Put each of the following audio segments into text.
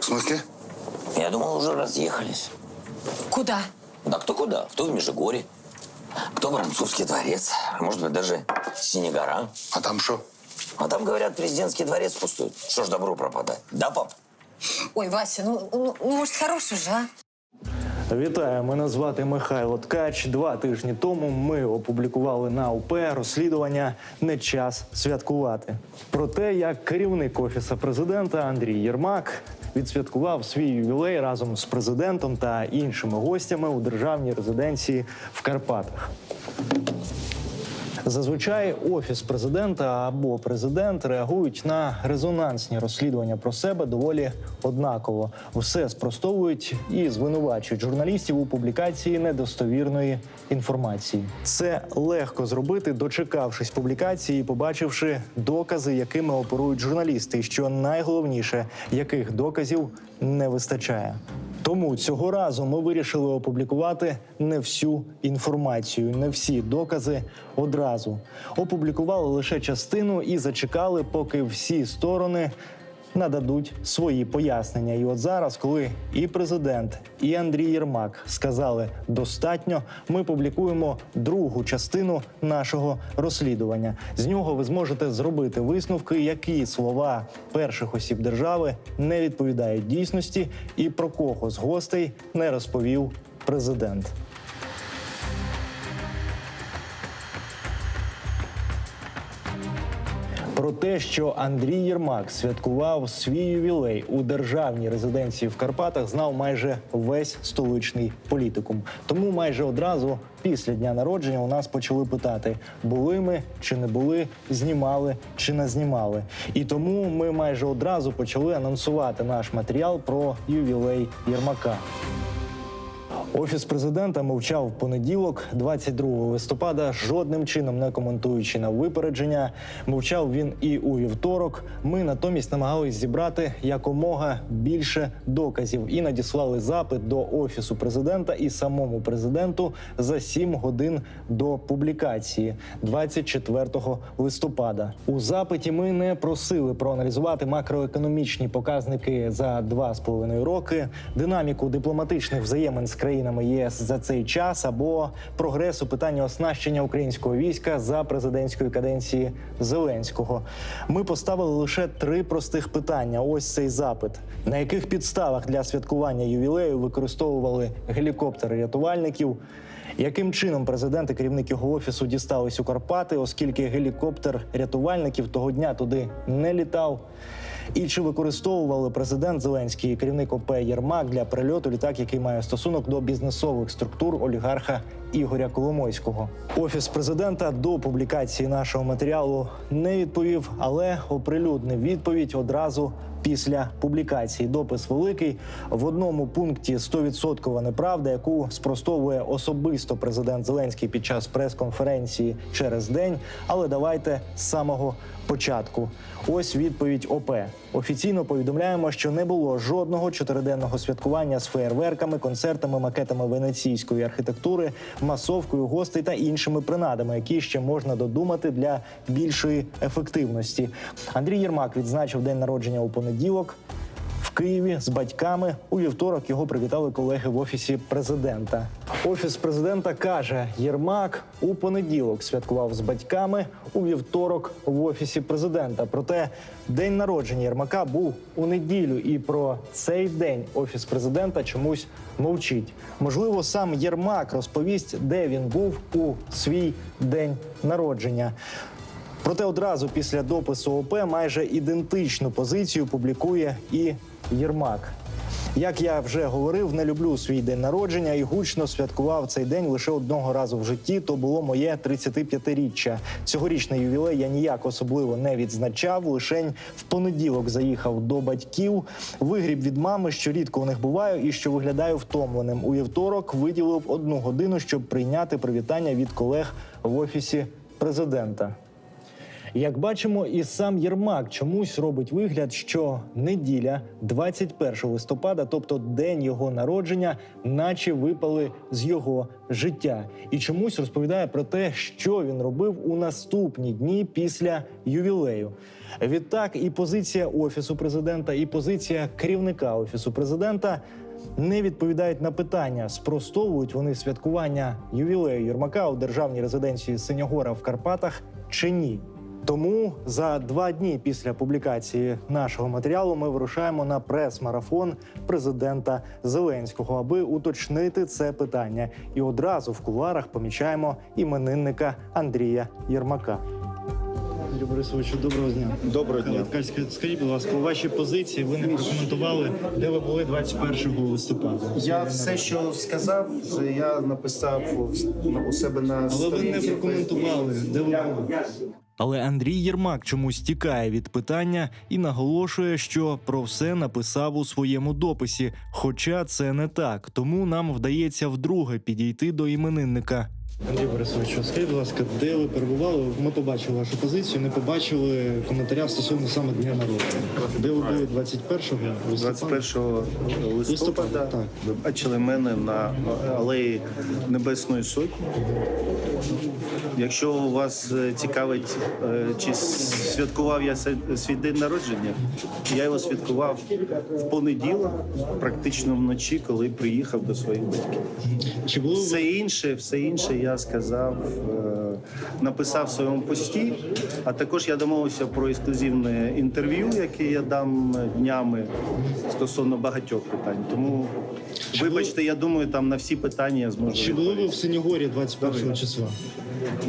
В смысле? Я думал, уже разъехались. Куда? Да кто куда? Кто в Межигорье, кто в Воронцовский дворец, а может быть даже Синегора. А там что? А там, говорят, президентский дворец пустует. Что ж добро пропадать? Да, пап? Ой, Вася, ну, ну, ну может, хороший же, а? Вітаю, мене звати Михайло Ткач. Два тижні тому ми опублікували на УП розслідування Не час святкувати. Про те, як керівник офісу президента Андрій Єрмак відсвяткував свій ювілей разом з президентом та іншими гостями у державній резиденції в Карпатах. Зазвичай офіс президента або президент реагують на резонансні розслідування про себе доволі однаково. Все спростовують і звинувачують журналістів у публікації недостовірної інформації. Це легко зробити, дочекавшись публікації, побачивши докази, якими оперують журналісти, і що найголовніше, яких доказів не вистачає. Тому цього разу ми вирішили опублікувати не всю інформацію, не всі докази одразу. Опублікували лише частину і зачекали, поки всі сторони нададуть свої пояснення. І от зараз, коли і президент, і Андрій Єрмак сказали достатньо, ми публікуємо другу частину нашого розслідування. З нього ви зможете зробити висновки, які слова перших осіб держави не відповідають дійсності, і про кого з гостей не розповів президент. Про те, що Андрій Єрмак святкував свій ювілей у державній резиденції в Карпатах, знав майже весь столичний політикум. Тому майже одразу після дня народження у нас почали питати: були ми чи не були, знімали чи не знімали. І тому ми майже одразу почали анонсувати наш матеріал про ювілей Єрмака. Офіс президента мовчав понеділок, 22 листопада, жодним чином не коментуючи на випередження. Мовчав він і у вівторок. Ми натомість намагались зібрати якомога більше доказів і надіслали запит до офісу президента і самому президенту за 7 годин до публікації 24 листопада. У запиті ми не просили проаналізувати макроекономічні показники за 2,5 роки, динаміку дипломатичних взаємин з країнами ЄС за цей час або прогрес у питанні оснащення українського війська за президентської каденції Зеленського. Ми поставили лише три простих питання. Ось цей запит: на яких підставах для святкування ювілею використовували гелікоптери рятувальників? Яким чином президент і керівник його офісу дістались у Карпати, оскільки гелікоптер рятувальників того дня туди не літав? І чи використовували президент Зеленський і керівник ОП Єрмак для прильоту літак, який має стосунок до бізнесових структур олігарха Ігоря Коломойського? Офіс президента до публікації нашого матеріалу не відповів, але оприлюднив відповідь одразу після публікації. Допис великий в одному пункті 100% неправда, яку спростовує особисто президент Зеленський під час прес-конференції через день. Але давайте з самого початку. Ось відповідь ОП. Офіційно повідомляємо, що не було жодного чотириденного святкування з феєрверками, концертами, макетами венеційської архітектури, масовкою гостей та іншими принадами, які ще можна додумати для більшої ефективності. Андрій Єрмак відзначив день народження у понеділок. В Києві з батьками у вівторок його привітали колеги в офісі президента. Офіс президента каже: Єрмак у понеділок святкував з батьками у вівторок в офісі президента. Проте день народження Єрмака був у неділю, і про цей день офіс президента чомусь мовчить. Можливо, сам Єрмак розповість, де він був у свій день народження. Проте одразу після допису ОП майже ідентичну позицію публікує і Єрмак. Як я вже говорив, не люблю свій день народження і гучно святкував цей день лише одного разу в житті. То було моє 35-річчя. Цьогорічний ювілей я ніяк особливо не відзначав. Лишень в понеділок заїхав до батьків, вигріб від мами, що рідко у них буваю, і що виглядаю втомленим. У вівторок виділив одну годину, щоб прийняти привітання від колег в офісі президента. Як бачимо, і сам Єрмак чомусь робить вигляд, що неділя, 21 листопада, тобто день його народження, наче випали з його життя, і чомусь розповідає про те, що він робив у наступні дні після ювілею. Відтак, і позиція офісу президента, і позиція керівника офісу президента не відповідають на питання, спростовують вони святкування ювілею Єрмака у державній резиденції Синягора в Карпатах чи ні. Тому за два дні після публікації нашого матеріалу ми вирушаємо на прес-марафон президента Зеленського, аби уточнити це питання. І одразу в кулуарах помічаємо іменинника Андрія Єрмака. Андрій Борисовичу, доброго дня. Доброго дня. Скажіть, будь ласка, у вашій позиції ви не прокоментували, де ви були 21 листопада. Я все, що сказав, я написав у- у себе на Але ви не прокоментували, де ви були. Але Андрій Єрмак чомусь тікає від питання і наголошує, що про все написав у своєму дописі. Хоча це не так, тому нам вдається вдруге підійти до іменинника. Андрій Борисович, скажіть, будь ласка, де ви перебували? Ми побачили вашу позицію, не побачили коментаря стосовно саме дня народження. Де ви були 21 листопада? 21 листопада Листопада, так. ви бачили мене на алеї Небесної Сотні. Якщо вас е, цікавить, е, чи святкував я свій день народження, я його святкував в понеділок, практично вночі, коли приїхав до своїх батьків. Чи було Все інше, все інше я сказав, е, написав в своєму пості. А також я домовився про ексклюзивне інтерв'ю, яке я дам днями стосовно багатьох питань. Тому, вибачте, я думаю, там на всі питання я зможу. чи були ви в Синігорі 21 числа?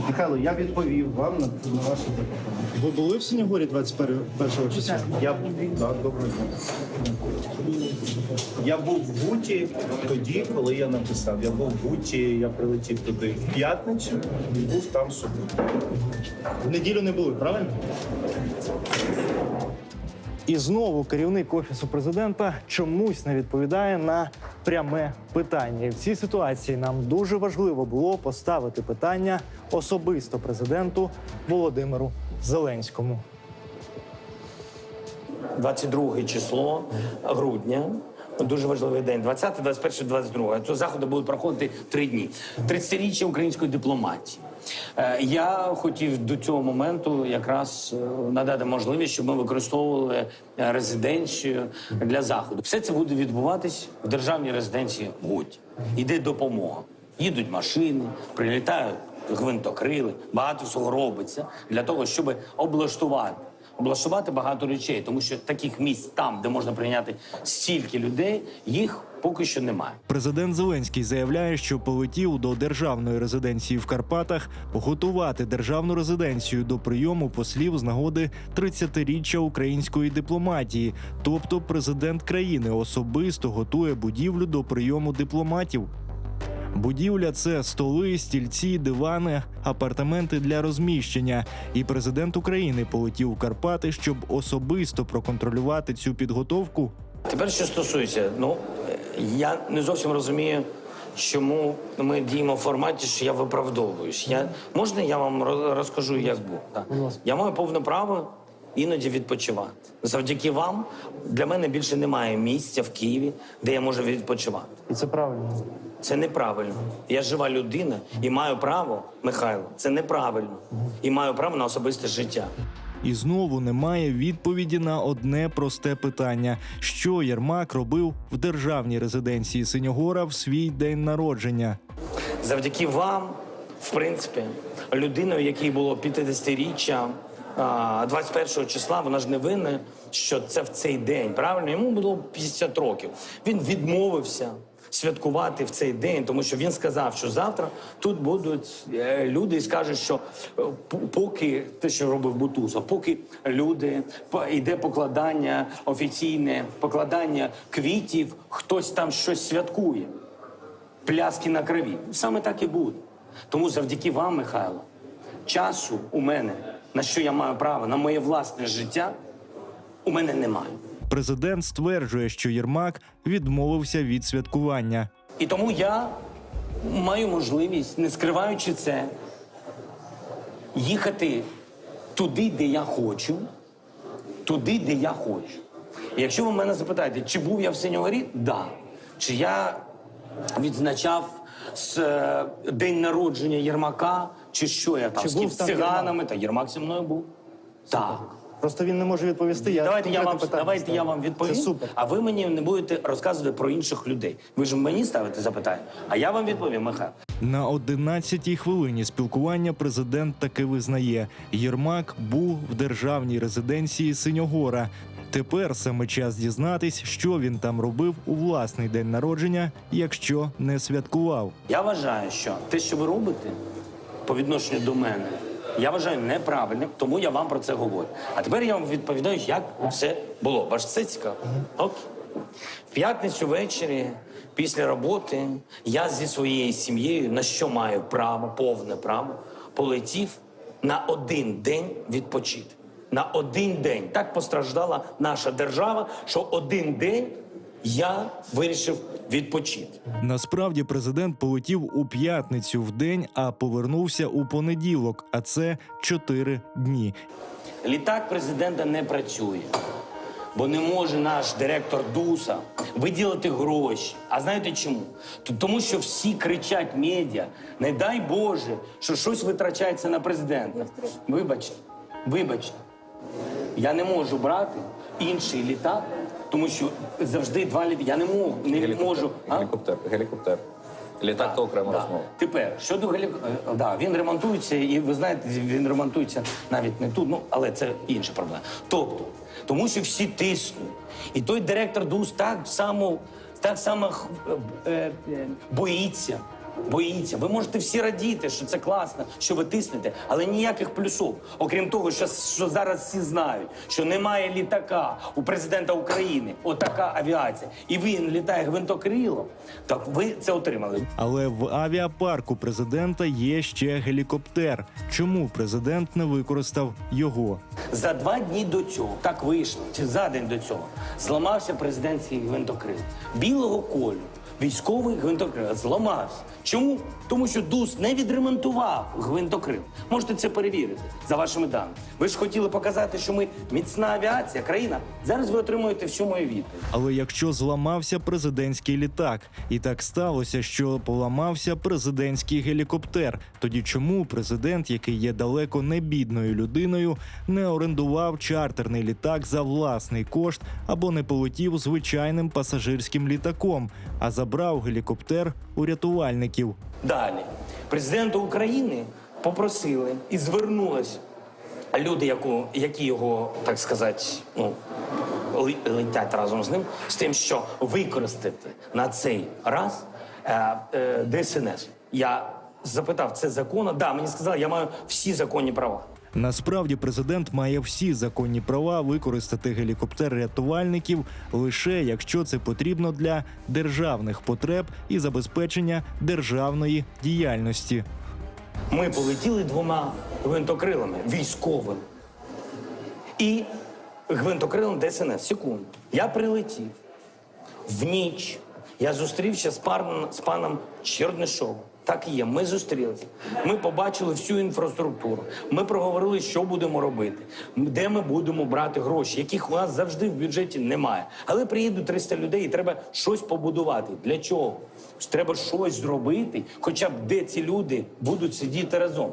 Михайло, я відповів вам на, на ваше запитання. Ви були в Синігорі 21 числа? Я був да, дня. Я був в Гуті тоді, коли я написав. Я був в Гуті, я прилетів туди в п'ятницю і був там в суботу. В неділю не були, правильно? І знову керівник офісу президента чомусь не відповідає на пряме питання. І в цій ситуації нам дуже важливо було поставити питання особисто президенту Володимиру Зеленському. 22 число грудня. Дуже важливий день. 20, 21, 22. Ці заходи будуть проходити три дні. 30-річчя української дипломатії. Е, Я хотів до цього моменту якраз е, надати можливість, щоб ми використовували резиденцію для заходу. Все це буде відбуватись в державній резиденції Гуті. Іде допомога. Їдуть машини, прилітають гвинтокрили, багато всього робиться для того, щоб облаштувати облаштувати багато речей, тому що таких місць там, де можна прийняти стільки людей, їх поки що немає. Президент Зеленський заявляє, що полетів до державної резиденції в Карпатах готувати державну резиденцію до прийому послів з нагоди 30-річчя української дипломатії. Тобто, президент країни особисто готує будівлю до прийому дипломатів. Будівля це столи, стільці, дивани, апартаменти для розміщення. І президент України полетів у Карпати, щоб особисто проконтролювати цю підготовку. Тепер що стосується, ну я не зовсім розумію, чому ми діємо в форматі, що я виправдовуюсь. Я можна я вам розкажу, як був? Так. Я маю повне право іноді відпочивати. Завдяки вам для мене більше немає місця в Києві, де я можу відпочивати. І це правильно. Це неправильно. Я жива людина і маю право, Михайло, це неправильно. І маю право на особисте життя. І знову немає відповіді на одне просте питання: що Єрмак робив в державній резиденції Синьогора в свій день народження. Завдяки вам, в принципі, людиною, якій було 50-річчя, а, 21 числа, вона ж не винна, що це в цей день. Правильно? Йому було 50 років. Він відмовився. Святкувати в цей день, тому що він сказав, що завтра тут будуть е, люди і скажуть, що е, поки те, що робив Бутусов, поки люди йде покладання офіційне, покладання квітів, хтось там щось святкує пляски на крові. Саме так і буде. Тому завдяки вам, Михайло, часу у мене, на що я маю право, на моє власне життя, у мене немає. Президент стверджує, що Єрмак відмовився від святкування. І тому я маю можливість, не скриваючи це, їхати туди, де я хочу, туди, де я хочу. І якщо ви мене запитаєте, чи був я в Синьогорі? Да. Чи я відзначав з, е, день народження Єрмака, чи що я там Чи з, був ким? там циганами, та Єрмак зі мною був. Так. Просто він не може відповісти. Я давайте я вам питання давайте я вам відповім. Це супер. А ви мені не будете розказувати про інших людей. Ви ж мені ставите запитання, а я вам відповім, Михайло. На 11-й хвилині спілкування президент таки визнає: Єрмак був в державній резиденції Синьогора. Тепер саме час дізнатись, що він там робив у власний день народження, якщо не святкував. Я вважаю, що те, що ви робите по відношенню до мене, я вважаю неправильним, тому я вам про це говорю. А тепер я вам відповідаю, як все було. Ваш це цікаво? Окей. В п'ятницю ввечері, після роботи, я зі своєю сім'єю, на що маю право, повне право, полетів на один день відпочити. На один день. Так постраждала наша держава, що один день я вирішив відпочити. Насправді президент полетів у п'ятницю в день, а повернувся у понеділок, а це чотири дні. Літак президента не працює, бо не може наш директор ДУСа виділити гроші. А знаєте чому? Тому що всі кричать медіа, не дай Боже, що щось витрачається на президента. Вибачте, вибачте, я не можу брати інший літак, тому що завжди два літаки. Я не можу, не можу. А? Гелікоптер. Гелікоптер. Літак то окрема Да. розмова. Тепер щодо гелік... е, да, він ремонтується, і ви знаєте, він ремонтується навіть не тут, ну але це інша проблема. Тобто, тому що всі тиснуть. І той директор ДУС так само, так само х- е, е, боїться. Боїться. Ви можете всі радіти, що це класно, що ви тиснете, але ніяких плюсів. Окрім того, що, що зараз всі знають, що немає літака у президента України, отака авіація, і він літає гвинтокрилом, так ви це отримали. Але в авіапарку президента є ще гелікоптер. Чому президент не використав його? За два дні до цього, так вийшло, чи за день до цього, зламався президентський гвинтокрил. Білого кольору. Військовий гвинтокрил зламався. Чому? Тому що ДУС не відремонтував гвинтокрил. Можете це перевірити за вашими даними. Ви ж хотіли показати, що ми міцна авіація, країна. Зараз ви отримуєте всю мою відповідь. Але якщо зламався президентський літак, і так сталося, що поламався президентський гелікоптер, тоді чому президент, який є далеко не бідною людиною, не орендував чартерний літак за власний кошт або не полетів звичайним пасажирським літаком, а забрав гелікоптер у рятувальників? Далі. президента України попросили і звернулись люди, яку, які його, так сказати, ну, летять разом з ним, з тим, що використати на цей раз е, е, ДСНС. Я запитав, це законно? Да, мені сказали, я маю всі законні права. Насправді президент має всі законні права використати гелікоптер рятувальників лише якщо це потрібно для державних потреб і забезпечення державної діяльності. Ми полетіли двома гвинтокрилами військовими і гвинтокрилом ДСНС. Секунду. Я прилетів в ніч. Я зустрівся з, паном, з паном Чернишовим. Так і є. Ми зустрілися. Ми побачили всю інфраструктуру. Ми проговорили, що будемо робити, де ми будемо брати гроші, яких у нас завжди в бюджеті немає. Але приїдуть 300 людей, і треба щось побудувати. Для чого? Треба щось зробити, хоча б де ці люди будуть сидіти разом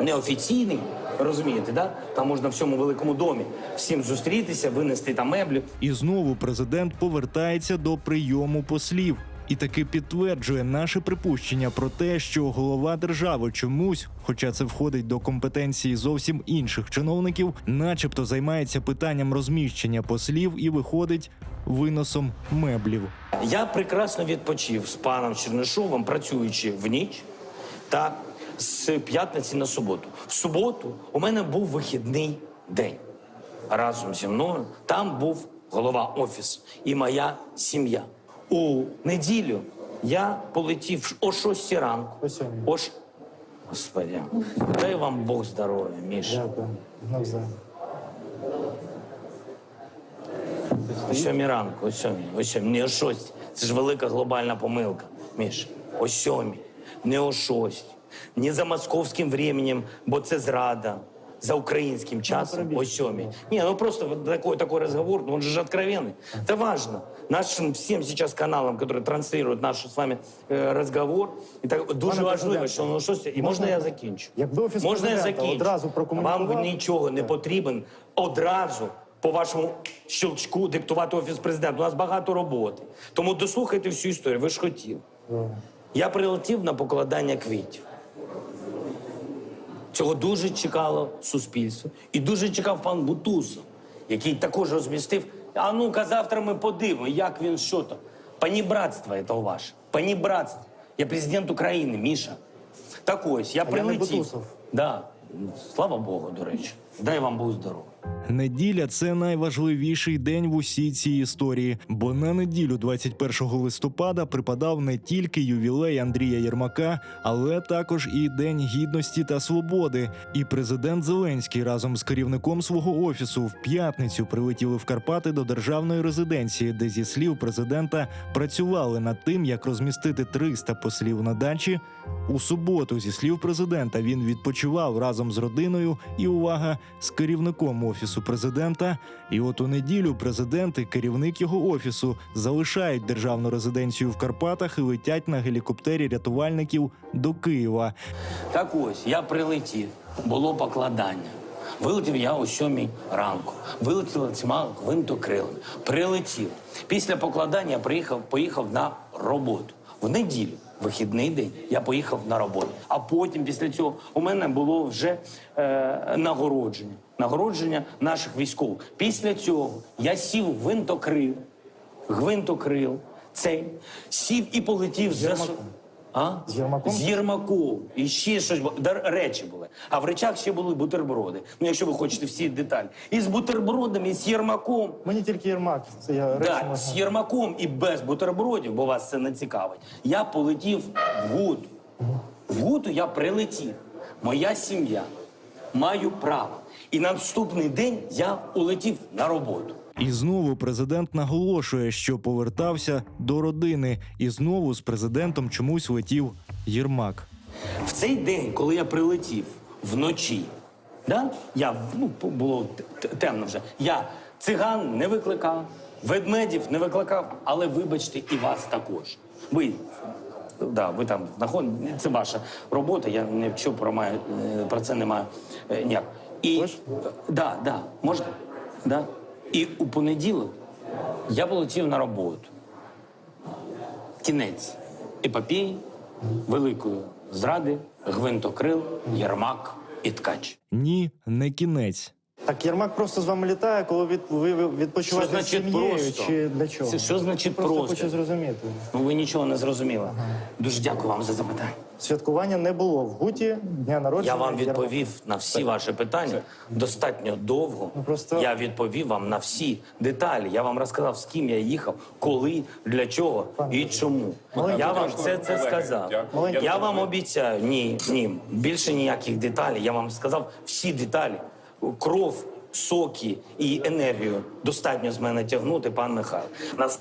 неофіційний, розумієте, да? Там можна в цьому великому домі всім зустрітися, винести там меблі. І знову президент повертається до прийому послів. І таки підтверджує наше припущення про те, що голова держави чомусь, хоча це входить до компетенції зовсім інших чиновників, начебто займається питанням розміщення послів і виходить виносом меблів. Я прекрасно відпочив з паном Чернишовим, працюючи в ніч та з п'ятниці на суботу. В суботу у мене був вихідний день. Разом зі мною там був голова офісу і моя сім'я. У неділю я полетів о 6 ранку. О сьомій. О ш... Господи, дай вам Бог здоров'я, Міша. О сьомій ранку, о сьомій, о сьомій, не о шостій. Це ж велика глобальна помилка. Міш, о сьомій, не о шостій, не за московським временем, бо це зрада за українським часом о сьомій. Не, ну просто вот такой, такой разговор, ну он же ж откровенный. Это важно. Нашим всем сейчас каналам, которые транслируют наш с вами э, разговор, і так дуже Пане важливо, президенте, що ну щось. І можна я закінчу? Якби Офіс можна я президента закінчу? одразу прокоментував- Вам нічого не потрібен одразу. По вашому щелчку диктувати офіс президента. У нас багато роботи. Тому дослухайте всю історію. Ви ж хотіли. Я прилетів на покладання квітів. Цього дуже чекало суспільство. І дуже чекав пан Бутусов, який також розмістив. А ну-ка, завтра ми подивимо, як він що там. Панібратство це ваше. Панібратство. Я президент України, Міша. Так ось, я А я не прилетів. Бутусов. Да. Слава Богу, до речі. Дай вам Бог здоров'я. Неділя це найважливіший день в усій цій історії, бо на неділю, 21 листопада, припадав не тільки ювілей Андрія Єрмака, але також і День гідності та свободи. І президент Зеленський разом з керівником свого офісу в п'ятницю прилетіли в Карпати до державної резиденції, де зі слів президента працювали над тим, як розмістити 300 послів на дачі. У суботу, зі слів президента, він відпочивав разом з родиною і увага з керівником офісу президента. І от у неділю президент і керівник його офісу залишають державну резиденцію в Карпатах і летять на гелікоптері рятувальників до Києва. Так ось, я прилетів, було покладання. Вилетів я о сьомій ранку. Вилетіла цьма гвинтокрилами. Прилетів. Після покладання приїхав, поїхав на роботу. В неділю, вихідний день, я поїхав на роботу. А потім, після цього, у мене було вже е, нагородження. Нагородження наших військових. Після цього я сів в гвинтокрил. Гвинтокрил. Цей сів і полетів за с- А? З Єрмаком? З Єрмаком. І ще щось було. Да, речі були. А в речах ще були бутерброди. Ну, якщо ви хочете всі деталі. І з бутербродами, і з Єрмаком. Мені тільки Єрмак. Це я Да, з Єрмаком і без бутербродів, бо вас це не цікавить. Я полетів в Гуту. В Гуту я прилетів. Моя сім'я. Маю право. І на наступний день я улетів на роботу. І знову президент наголошує, що повертався до родини, і знову з президентом чомусь летів Єрмак. В цей день, коли я прилетів вночі, да? я, ну, було темно вже, я циган не викликав, ведмедів не викликав, але вибачте, і вас також. Ви, да, ви там знаходите, це ваша робота, я нічого про, маю, е, про це не маю е, ніяк. І, е, да, да, можна? Да. І у понеділок я полетів на роботу кінець епопії великої зради, гвинтокрил, Єрмак і ткач. Ні, не кінець. Так Єрмак просто з вами літає, коли від, ви Що відпочиваєте з значить сім'єю, просто? чи для чого? Це що значить просто? просто? хочу зрозуміти. Ну ви нічого не зрозуміли. Дуже дякую вам за запитання. Святкування не було в Гуті, дня народження. Я вам Єрмака. відповів на всі ваші питання достатньо довго. Ну, просто- Я відповів вам на всі деталі. Я вам розказав, з ким я їхав, коли, для чого і чому. Я вам все це сказав. Маленький. Я вам обіцяю, ні, ні, більше ніяких деталей. Я вам сказав всі деталі. Кров, соки і енергію достатньо з мене тягнути, пан Михайло. Нас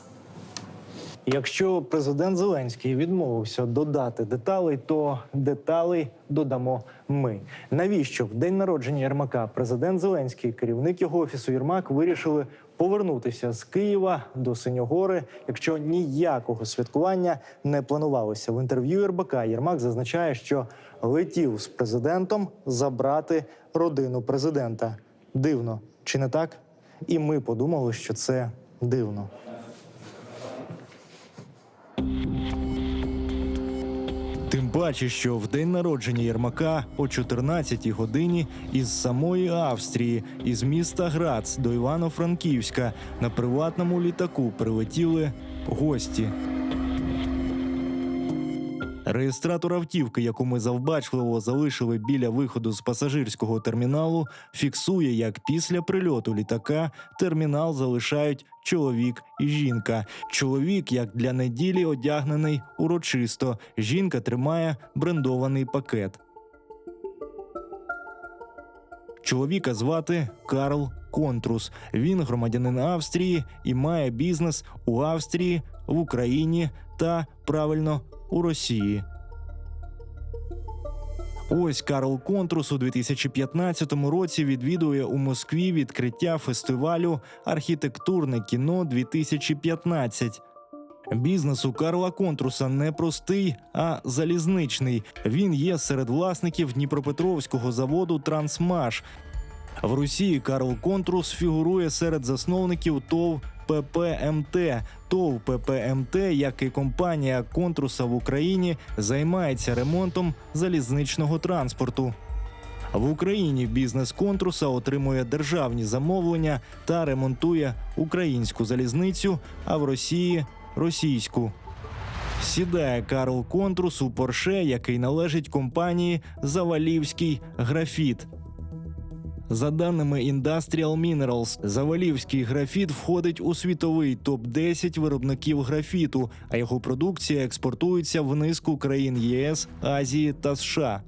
Якщо президент Зеленський відмовився додати деталей, то деталей додамо ми. Навіщо в день народження Єрмака президент Зеленський, керівник його офісу Єрмак вирішили повернутися з Києва до Синьогори, якщо ніякого святкування не планувалося. В інтерв'ю РБК Єрмак зазначає, що летів з президентом забрати родину президента. Дивно, чи не так? І ми подумали, що це дивно. Тим паче, що в день народження Єрмака о 14-й годині із самої Австрії, із міста Грац до Івано-Франківська на приватному літаку прилетіли гості. Реєстратор автівки, яку ми завбачливо залишили біля виходу з пасажирського терміналу, фіксує, як після прильоту літака термінал залишають чоловік і жінка. Чоловік, як для неділі, одягнений урочисто. Жінка тримає брендований пакет. Чоловіка звати Карл Контрус. Він громадянин Австрії і має бізнес у Австрії, в Україні та правильно у Росії. Ось Карл Контрус у 2015 році відвідує у Москві відкриття фестивалю Архітектурне кіно 2015 Бізнес у Карла Контруса не простий, а залізничний. Він є серед власників Дніпропетровського заводу Трансмаш. В Росії Карл Контрус фігурує серед засновників ТОВ ППМТ. ТОВ ППМТ, як і компанія Контруса в Україні, займається ремонтом залізничного транспорту. В Україні бізнес Контруса отримує державні замовлення та ремонтує українську залізницю, а в Росії російську. Сідає Карл Контрус у Порше, який належить компанії Завалівський графіт. За даними Industrial Minerals, Завалівський графіт входить у світовий топ 10 виробників графіту, а його продукція експортується в низку країн ЄС, Азії та США.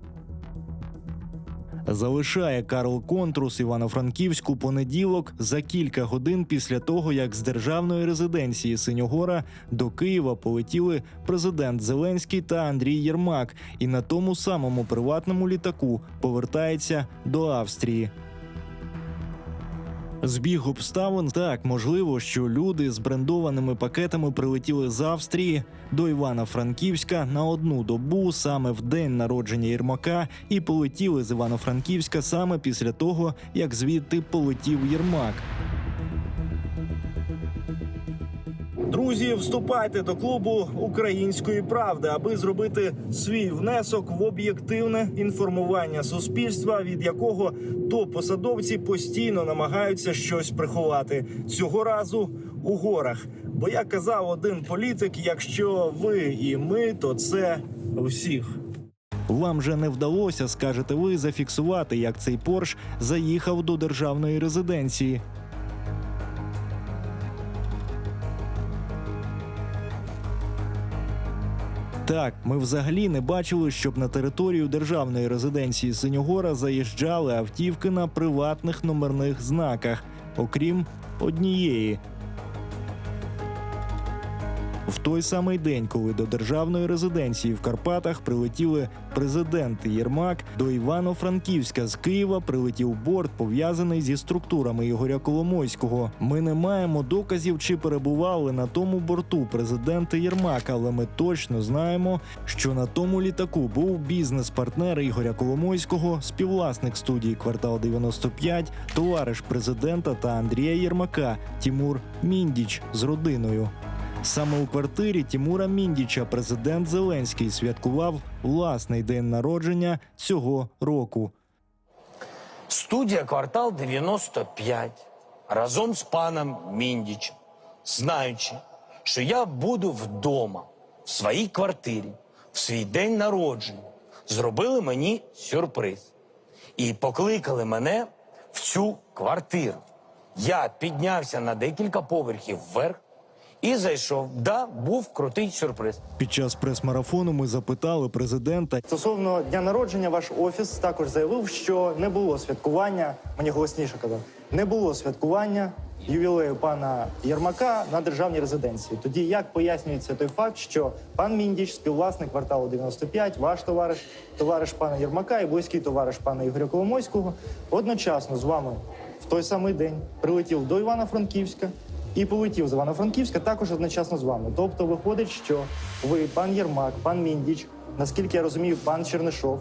Залишає Карл Контрус Івано-Франківську понеділок за кілька годин після того, як з державної резиденції Синьогора до Києва полетіли президент Зеленський та Андрій Єрмак, і на тому самому приватному літаку повертається до Австрії. Збіг обставин так можливо, що люди з брендованими пакетами прилетіли з Австрії до Івано-Франківська на одну добу саме в день народження Єрмака, і полетіли з Івано-Франківська саме після того, як звідти полетів Єрмак. Друзі, вступайте до клубу української правди, аби зробити свій внесок в об'єктивне інформування суспільства, від якого топ-посадовці постійно намагаються щось приховати. Цього разу у горах. Бо як казав один політик: якщо ви і ми, то це всіх. Вам же не вдалося, скажете ви, зафіксувати, як цей Порш заїхав до державної резиденції. Так, ми взагалі не бачили, щоб на територію державної резиденції Синьогора заїжджали автівки на приватних номерних знаках, окрім однієї. В той самий день, коли до державної резиденції в Карпатах прилетіли президент Єрмак, до Івано-Франківська з Києва прилетів борт, пов'язаний зі структурами Ігоря Коломойського. Ми не маємо доказів, чи перебували на тому борту президент Єрмак, але ми точно знаємо, що на тому літаку був бізнес-партнер Ігоря Коломойського, співвласник студії Квартал 95, товариш президента та Андрія Єрмака Тімур Міндіч з родиною. Саме у квартирі Тімура Міндіча президент Зеленський святкував власний день народження цього року. Студія квартал 95 разом з паном Міндічем, знаючи, що я буду вдома, в своїй квартирі, в свій день народження, зробили мені сюрприз і покликали мене в цю квартиру. Я піднявся на декілька поверхів вверх і зайшов. Да, був крутий сюрприз. Під час прес-марафону ми запитали президента, Стосовно дня народження, ваш офіс також заявив, що не було святкування. Мені голосніше казав, не було святкування ювілею пана Єрмака на державній резиденції. Тоді як пояснюється той факт, що пан Міндіч, співвласник кварталу 95, ваш товариш, товариш пана Єрмака і близький товариш пана Ігоря Коломойського, одночасно з вами в той самий день прилетів до Івано-Франківська. І полетів з Івано-Франківська також одночасно з вами. Тобто виходить, що ви, пан Єрмак, пан Міндіч, наскільки я розумію, пан Чернишов,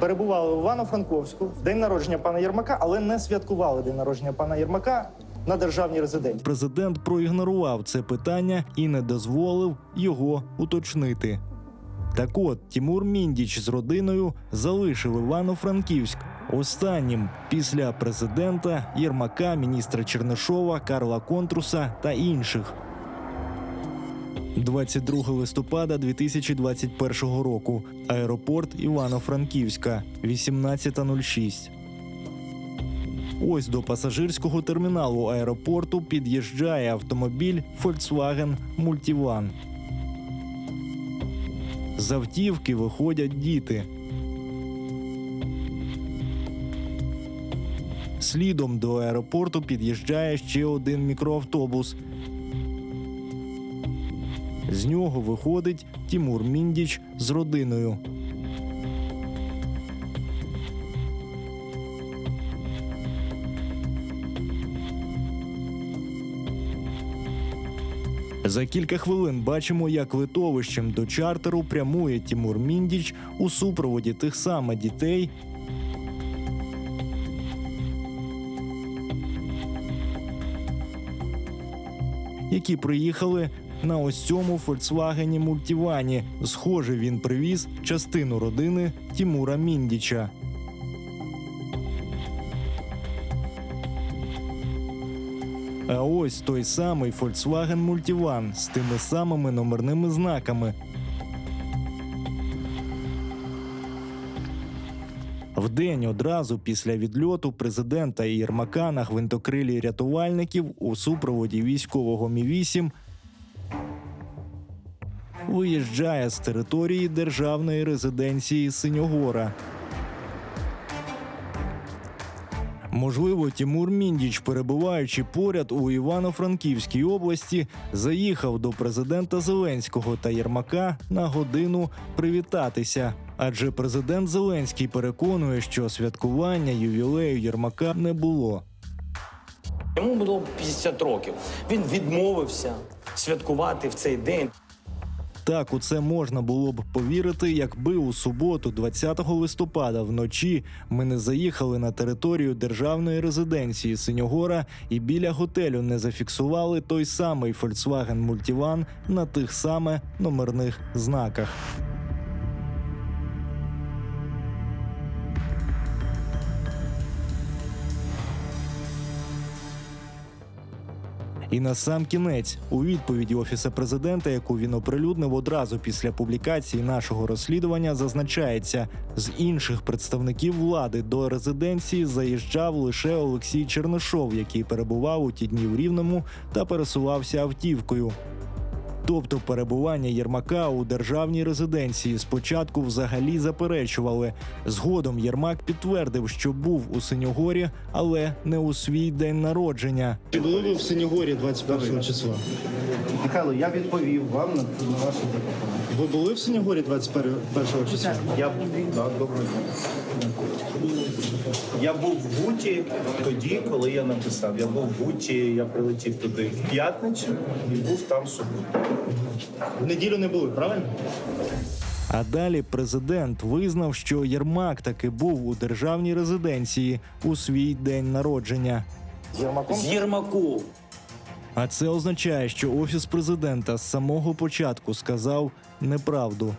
перебували в Івано-Франковську в день народження пана Єрмака, але не святкували день народження пана Єрмака на державній резиденції. президент проігнорував це питання і не дозволив його уточнити. Так от Тімур Міндіч з родиною залишив Івано-Франківськ останнім після президента Єрмака, міністра Чернишова, Карла Контруса та інших. 22 листопада 2021 року. Аеропорт Івано-Франківська, 18.06. Ось до пасажирського терміналу аеропорту під'їжджає автомобіль Volkswagen Multivan. З автівки виходять діти. Слідом до аеропорту під'їжджає ще один мікроавтобус. З нього виходить Тімур Міндіч з родиною. За кілька хвилин бачимо, як литовищем до чартеру прямує Тімур Міндіч у супроводі тих самих дітей, Які приїхали на ось цьому Фольксвагені Мультівані. Схоже, він привіз частину родини Тімура Міндіча. А ось той самий Volkswagen Multivan з тими самими номерними знаками. Вдень одразу після відльоту президента і Єрмака на гвинтокрилі рятувальників у супроводі військового Мі-8 виїжджає з території державної резиденції Синьогора. Можливо, Тімур Міндіч, перебуваючи поряд у Івано-Франківській області, заїхав до президента Зеленського та Єрмака на годину привітатися. Адже президент Зеленський переконує, що святкування ювілею Єрмака не було. Йому було 50 років. Він відмовився святкувати в цей день. Так у це можна було б повірити, якби у суботу, 20 листопада, вночі ми не заїхали на територію державної резиденції Синьогора і біля готелю не зафіксували той самий Volkswagen Multivan на тих саме номерних знаках. І на сам кінець, у відповіді офіса президента, яку він оприлюднив одразу після публікації нашого розслідування, зазначається, з інших представників влади до резиденції заїжджав лише Олексій Чернишов, який перебував у ті дні в Рівному та пересувався автівкою. Тобто перебування Єрмака у державній резиденції спочатку взагалі заперечували. Згодом Єрмак підтвердив, що був у Синьогорі, але не у свій день народження. Чи були ви в Синігорі 21 числа? Михайло, я відповів вам на, ваше запитання. Ви були в Синігорі 21 числа? Я був доброго дня. Я був в Гуті тоді, коли я написав. Я був в Гуті, я прилетів туди в п'ятницю і був там суботу. В неділю не були, правильно? А далі президент визнав, що Єрмак таки був у державній резиденції у свій день народження. Єрмаком? З Єрмаку. А це означає, що офіс президента з самого початку сказав неправду.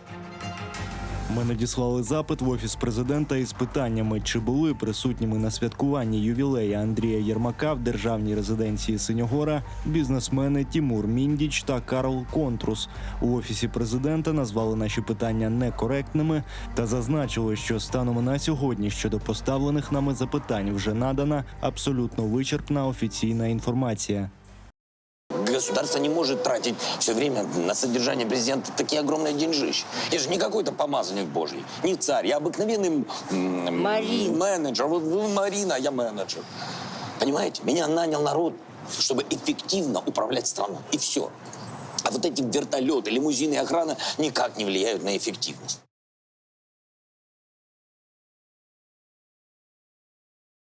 Ми надіслали запит в офіс президента із питаннями, чи були присутніми на святкуванні ювілея Андрія Єрмака в державній резиденції Синьогора бізнесмени Тімур Міндіч та Карл Контрус. У офісі президента назвали наші питання некоректними та зазначили, що станом на сьогодні щодо поставлених нами запитань вже надана абсолютно вичерпна офіційна інформація. Государство не может тратить все время на содержание президента такие огромные деньжища. Я же не какой-то помазанник божий, не царь, я обыкновенный Марин. менеджер. Вы, вы Марина, а я менеджер. Понимаете, меня нанял народ, чтобы эффективно управлять страной, и все. А вот эти вертолеты, лимузины и охрана никак не влияют на эффективность.